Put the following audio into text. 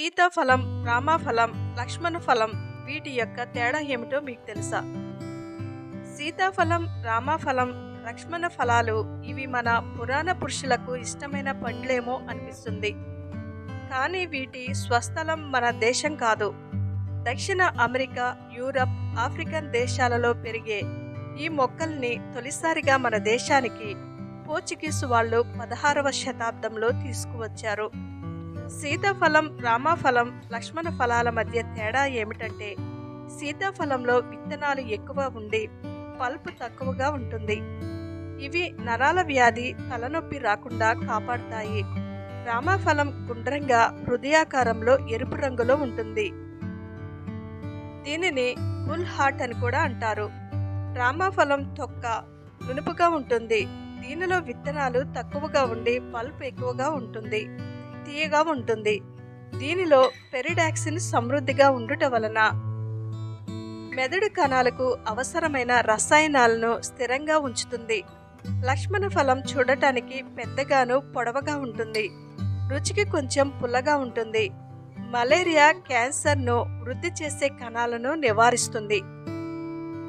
సీతాఫలం రామాఫలం లక్ష్మణ ఫలం వీటి యొక్క తేడా ఏమిటో మీకు తెలుసా? సీతాఫలం రామాఫలం లక్ష్మణ ఫలాలు ఇవి మన పురాణ పురుషులకు ఇష్టమైన పండ్లేమో అనిపిస్తుంది. కానీ వీటి స్వస్థలం మన దేశం కాదు. దక్షిణ అమెరికా యూరప్ ఆఫ్రికన్ దేశాలలో పెరిగే ఈ మొక్కల్ని తొలిసారిగా మన దేశానికి పోర్చుగీసు వాళ్ళు పదహారవ శతాబ్దంలో తీసుకువచ్చారు. సీతాఫలం రామాఫలం లక్ష్మణ ఫలాల మధ్య తేడా ఏమిటంటే సీతాఫలంలో విత్తనాలు ఎక్కువ ఉండి పల్పు తక్కువగా ఉంటుంది. ఇవి నరాల వ్యాధి తలనొప్పి రాకుండా కాపాడుతాయి. రామాఫలం గుండ్రంగా హృదయాకారంలో ఎరుపు రంగులో ఉంటుంది. దీనిని బుల్ హార్ట్ అని కూడా అంటారు. రామాఫలం తొక్క నునుపుగా ఉంటుంది. దీనిలో విత్తనాలు తక్కువగా ఉండి పల్ప్ ఎక్కువగా ఉంటుంది. తీయగా ఉంటుంది. దీనిలో పెరిడాక్సిన్ సమృద్ధిగా ఉండుట వలన మెదడు కణాలకు అవసరమైన రసాయనాలను స్థిరంగా ఉంచుతుంది. లక్ష్మణ ఫలం చూడటానికి పెద్దగాను పొడవగా ఉంటుంది. రుచికి కొంచెం పుల్లగా ఉంటుంది. మలేరియా క్యాన్సర్ను వృద్ధి చేసే కణాలను నివారిస్తుంది.